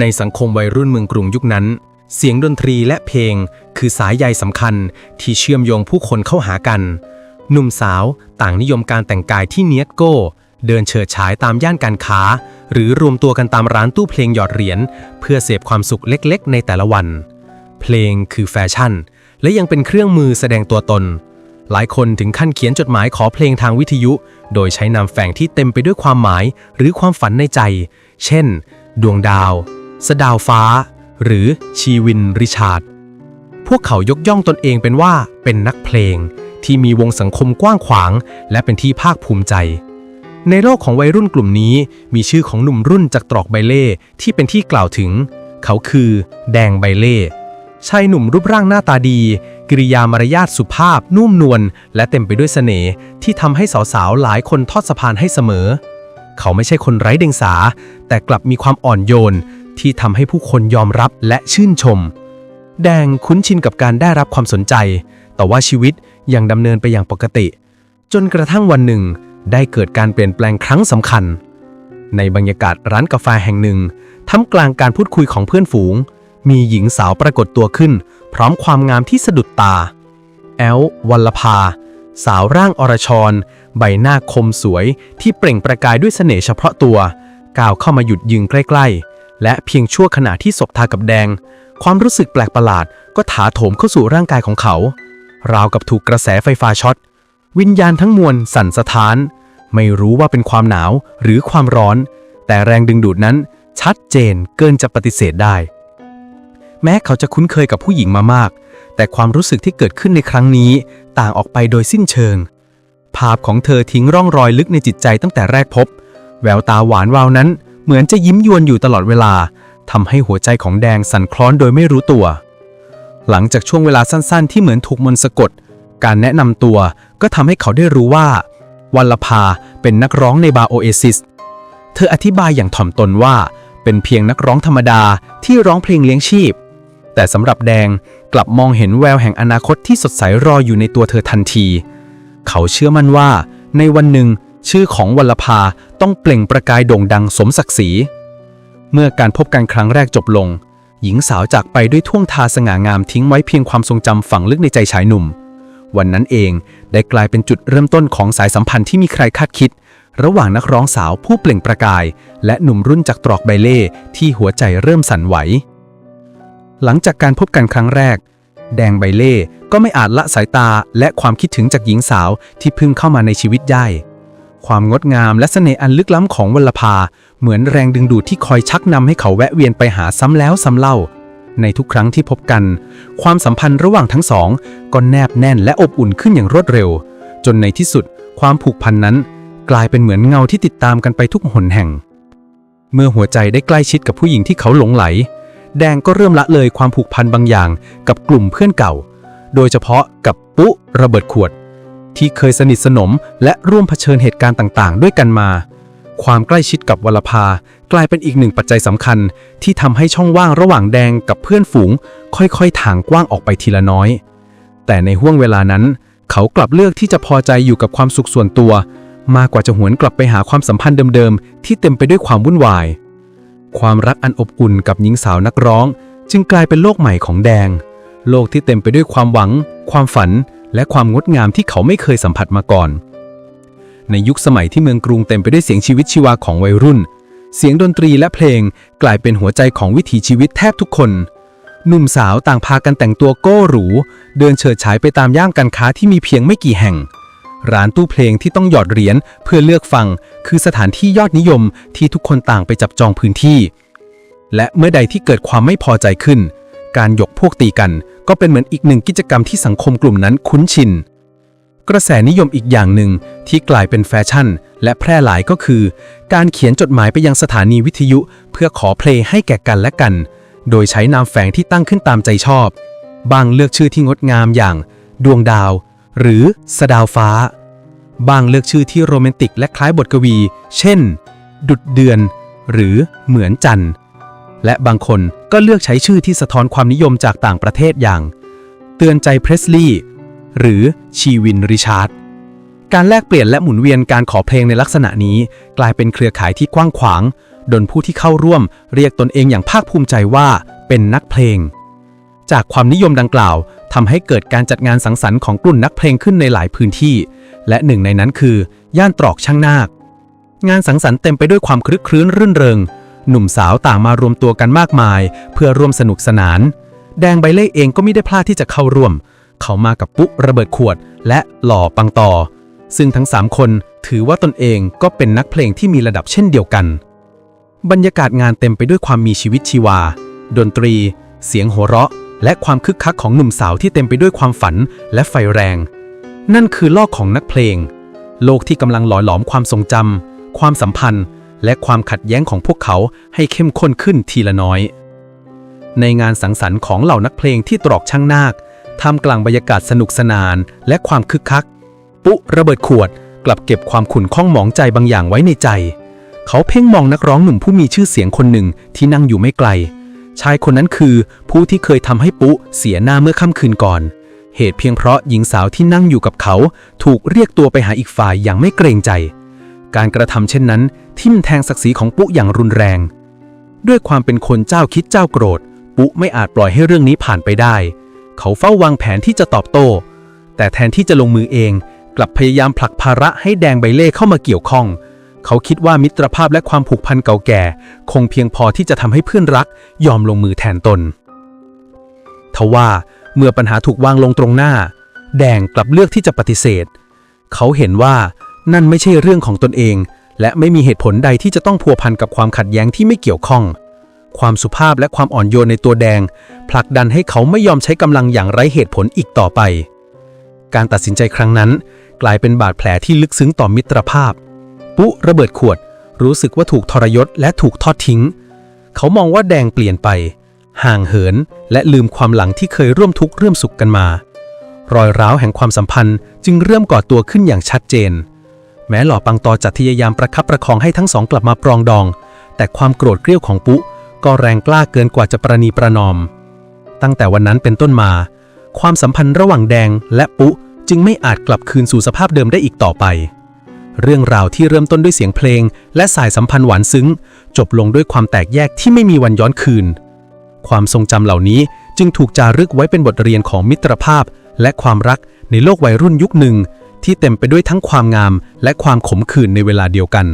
ในสังคมวัยรุ่นเมืองกรุงยุคนั้น เสียงดนตรีและเพลง คือสายใยสำคัญที่เชื่อมโยงผู้คนเข้าหากัน หนุ่มสาวต่างนิยมการแต่งกายที่เนียโก้ เดินเฉิดฉายตามย่านการค้า หรือรวมตัวกันตามร้านตู้เพลงหยอดเหรียญเพื่อเสพความสุขเล็กๆ ในแต่ละวัน เพลงคือแฟชั่น และยังเป็นเครื่องมือแสดงตัวตน หลายคนถึงขั้นเขียนจดหมายขอเพลงทางวิทยุ โดยใช้นามแฝงที่เต็มไปด้วยความหมายหรือความฝันในใจ เช่น ดวงดาว สดาวฟ้า หรือชีวินริชาร์ด พวกเขายกย่องตนเองเป็นว่าเป็นนักเพลง ที่มีวงสังคมกว้างขวาง และเป็นที่ภาคภูมิใจ ในโลกของวัยรุ่นกลุ่มนี้ มีชื่อของหนุ่มรุ่นจากตรอกไบเล่ที่เป็นที่กล่าวถึง เขาคือ แดงไบเล่ชายหนุ่มรูปร่างหน้าตาดี กิริยามารยาทสุภาพ นุ่มนวลและเต็มไปด้วยเสน่ห์ที่ทำให้สาวๆ หลายคนทอดสะพานให้เสมอ เขาไม่ใช่คนไร้เดียงสา แต่กลับมีความอ่อนโยน ที่ทำให้ผู้คนยอมรับและชื่นชม แดงคุ้นชินกับการได้รับความสนใจ แต่ว่าชีวิตยังดำเนินไปอย่างปกติ จนกระทั่งวันหนึ่ง ได้เกิดการเปลี่ยนแปลงครั้งสำคัญ ในบรรยากาศร้านกาแฟแห่งหนึ่งท่ามกลางการพูดคุยของเพื่อนฝูง มีหญิงสาวปรากฏตัวขึ้น พร้อมความงามที่สะดุดตา แอลวัลภา สาวร่างอรชร ใบหน้าคมสวยที่เปล่งประกายด้วยเสน่ห์เฉพาะตัวก้าวเข้ามาหยุดยืนใกล้ๆ และเพียงชั่วขณะที่สบตากับแดง ความรู้สึกแปลกประหลาดก็ถาโถมเข้าสู่ร่างกายของเขา ราวกับถูกกระแสไฟฟ้าช็อต วิญญาณทั้งมวลสั่นสะท้าน ไม่รู้ว่าเป็นความหนาวหรือความร้อน แต่แรงดึงดูดนั้นชัดเจนเกินจะปฏิเสธได้ แม้เขาจะคุ้นเคยกับผู้หญิงมามาก แต่ความรู้สึกที่เกิดขึ้นในครั้งนี้ต่างออกไปโดยสิ้นเชิง ภาพของเธอทิ้งร่องรอยลึกในจิตใจตั้งแต่แรกพบ แววตาหวานวาวนั้น เหมือนจะยิ้มยวนอยู่ตลอดเวลาทำให้หัวใจของแดงสั่นคลอนโดยไม่รู้ตัว หลังจากช่วงเวลาสั้นๆ ที่เหมือนถูกมนต์สะกด การแนะนำตัวก็ทำให้เขาได้รู้ว่าวัลภาเป็นนักร้องในบาร์โอเอซิส เธออธิบายอย่างถ่อมตนว่า เป็นเพียงนักร้องธรรมดาที่ร้องเพลงเลี้ยงชีพ แต่สำหรับแดงกลับมองเห็นแววแห่งอนาคตที่สดใสรออยู่ในตัวเธอทันที เขาเชื่อมั่นว่า ในวันหนึ่ง ชื่อของวัลภาต้องเปล่งประกายโด่งดังสมศักดิ์ศรี เมื่อการพบกันครั้งแรกจบลง หญิงสาวจากไปด้วยท่วงทาสง่างามทิ้งไว้เพียงความทรงจำฝังลึกในใจชายหนุ่ม วันนั้นเองได้กลายเป็นจุดเริ่มต้นของสายสัมพันธ์ที่มีใครคาดคิด ระหว่างนักร้องสาวผู้เปล่งประกาย และหนุ่มรุ่นจากตรอกไบเล่ที่หัวใจเริ่มสั่นไหว หลังจากการพบกันครั้งแรกแดงไบเล่ก็ไม่อาจละสายตาและความคิดถึงจากหญิงสาวที่เพิ่งเข้ามาในชีวิตได้ ความงดงามและเสน่ห์อันลึกล้ำของวัลภา เหมือนแรงดึงดูดที่คอยชักนำให้เขาแวะเวียนไปหาซ้ำแล้วซ้ำเล่า ในทุกครั้งที่พบกัน ความสัมพันธ์ระหว่างทั้งสองก็แนบแน่นและอบอุ่นขึ้นอย่างรวดเร็ว จนในที่สุด ความผูกพันนั้น กลายเป็นเหมือนเงาที่ติดตามกันไปทุกหนแห่ง เมื่อหัวใจได้ใกล้ชิดกับผู้หญิงที่เขาหลงไหล แดงก็เริ่มละเลยความผูกพันบางอย่าง กับกลุ่มเพื่อนเก่า โดยเฉพาะกับปุ๊ระเบิดขวด ที่เคยสนิทสนม และร่วมเผชิญเหตุการณ์ต่างๆ ด้วยกันมา ความใกล้ชิดกับวลภากลายเป็นอีกหนึ่งปัจจัยสำคัญ ที่ทำให้ช่องว่างระหว่างแดงกับเพื่อนฝูง ค่อยๆ ถางกว้างออกไปทีละน้อย แต่ในห่วงเวลานั้น เขากลับเลือกที่จะพอใจอยู่กับความสุขส่วนตัว มากกว่าจะหวนกลับไปหาความสัมพันธ์เดิมๆ ที่เต็มไปด้วยความวุ่นวาย ความรักอันอบอุ่นกับหญิงสาวนักร้อง จึงกลายเป็นโลกใหม่ของแดง โลกที่เต็มไปด้วยความหวัง ความฝัน และความงดงามที่เขาไม่เคยสัมผัสมาก่อน ในยุคสมัยที่เมืองกรุงเต็มไปด้วยเสียงชีวิตชีวาของวัยรุ่น เสียงดนตรีและเพลงกลายเป็นหัวใจของวิถีชีวิตแทบทุกคน หนุ่มสาวต่างพากันแต่งตัวโก้หรู เดินเฉิดฉายไปตามย่านการค้าที่มีเพียงไม่กี่แห่ง ร้านตู้เพลงที่ต้องหยอดเหรียญเพื่อเลือกฟัง คือสถานที่ยอดนิยมที่ทุกคนต่างไปจับจองพื้นที่ และเมื่อใดที่เกิดความไม่พอใจขึ้น การยกพวกตีกัน ก็เป็นเหมือนอีกหนึ่งกิจกรรมที่สังคมกลุ่มนั้นคุ้นชิน กระแสนิยมอีกอย่างหนึ่งที่กลายเป็นแฟชั่น และแพร่หลายก็คือ การเขียนจดหมายไปยังสถานีวิทยุ เพื่อขอเพลงให้แก่กันและกัน โดยใช้นามแฝงที่ตั้งขึ้นตามใจชอบ บางเลือกชื่อที่งดงามอย่าง ดวงดาว หรือสดาวฟ้า บางเลือกชื่อที่โรแมนติกและคล้ายบทกวี เช่น ดุดเดือน หรือเหมือนจันทร์ และบางคนก็เลือกใช้ชื่อที่สะท้อนความนิยมจากต่างประเทศอย่าง เตือนใจเพรสลีย์หรือชีวินริชาร์ดการแลกเปลี่ยนและหมุนเวียนการขอเพลงในลักษณะนี้ กลายเป็นเครือข่ายที่กว้างขวาง ดนผู้ที่เข้าร่วมเรียกตนเองอย่างภาคภูมิใจว่าเป็นนักเพลง จากความนิยมดังกล่าวทำให้เกิดการจัดงานสังสรรค์ของกลุ่มนักเพลงขึ้นในหลายพื้นที่ และหนึ่งในนั้นคือย่านตรอกช่างนาค งานสังสรรค์เต็มไปด้วยความคลึกครื้นรื่นเริง หนุ่มสาวต่างมารวมตัวกันมากมาย เพื่อร่วมสนุกสนาน แดงใบเล่เองก็ไม่ได้พลาดที่จะเข้าร่วม เขามากับปุ๊ระเบิดขวด และหล่อปังต่อ ซึ่งทั้งสามคนถือว่าตนเองก็เป็นนักเพลงที่มีระดับเช่นเดียวกัน บรรยากาศงานเต็มไปด้วยความมีชีวิตชีวา ดนตรี เสียงหัวเราะ และความคึกคักของหนุ่มสาวที่เต็มไปด้วยความฝันและไฟแรง นั่นคือโลกของนักเพลง โลกที่กำลังหล่อหลอมความทรงจำความสัมพันธ์ และความขัดแย้งของพวกเขาให้เข้มข้นขึ้นทีละน้อย ในงานสังสรรค์ของเหล่านักเพลงที่ตรอกช่างนาคท่ามกลางบรรยากาศสนุกสนานและความคึกคัก ปุ๊ระเบิดขวดกลับเก็บความขุ่นข้องหมองใจบางอย่างไว้ในใจ เขาเพ่งมองนักร้องหนุ่มผู้มีชื่อเสียงคนหนึ่งที่นั่งอยู่ไม่ไกล ชายคนนั้นคือผู้ที่เคยทำให้ปุ๊เสียหน้าเมื่อค่ำคืนก่อน เหตุเพียงเพราะหญิงสาวที่นั่งอยู่กับเขา ถูกเรียกตัวไปหาอีกฝ่ายอย่างไม่เกรงใจ การกระทำเช่นนั้น ทิ่มแทงศักดิ์ศรีของปุ๊อย่างรุนแรง ด้วยความเป็นคนเจ้าคิดเจ้าโกรธ ปุ๊ไม่อาจปล่อยให้เรื่องนี้ผ่านไปได้ เขาเฝ้าวางแผนที่จะตอบโต้ แต่แทนที่จะลงมือเอง กลับพยายามผลักภาระให้แดงใบเล่เข้ามาเกี่ยวข้อง เขาคิดว่ามิตรภาพและความผูกพันเก่าแก่ คงเพียงพอที่จะทำให้เพื่อนรัก ยอมลงมือแทนตนทว่าเมื่อปัญหาถูกวางลงตรงหน้า แดงกลับเลือกที่จะปฏิเสธ เขาเห็นว่านั่นไม่ใช่เรื่องของตนเอง และไม่มีเหตุผลใดที่จะต้องพัวพันกับความขัดแย้งที่ไม่เกี่ยวข้อง ความสุภาพและความอ่อนโยนในตัวแดง ผลักดันให้เขาไม่ยอมใช้กำลังอย่างไร้เหตุผลอีกต่อไป การตัดสินใจครั้งนั้น กลายเป็นบาดแผลที่ลึกซึ้งต่อมิตรภาพ ปุ๊ระเบิดขวด รู้สึกว่าถูกทรยศและถูกทอดทิ้ง เขามองว่าแดงเปลี่ยนไป ห่างเหิน และลืมความหลังที่เคยร่วมทุกข์ร่วมสุขกันมา รอยร้าวแห่งความสัมพันธ์จึงเริ่มก่อตัวขึ้นอย่างชัดเจน แม้หล่อปังตอจะพยายามประคับประคองให้ทั้งสองกลับมาปรองดอง แต่ความโกรธเกรี้ยวของปุ๊ก็แรงกล้าเกินกว่าจะประนีประนอม ตั้งแต่วันนั้นเป็นต้นมา ความสัมพันธ์ระหว่างแดงและปุ๊จึงไม่อาจกลับคืนสู่สภาพเดิมได้อีกต่อไป เรื่องราวที่เริ่มต้นด้วยเสียงเพลง และสายสัมพันธ์หวานซึ้ง จบลงด้วยความแตกแยกที่ไม่มีวันย้อนคืน ความทรงจำเหล่านี้จึงถูกจารึกไว้เป็นบทเรียนของมิตรภาพ และความรักในโลกวัยรุ่นยุคหนึ่ง ที่เต็มไปด้วยทั้งความงามและความขมขื่นในเวลาเดียวกัน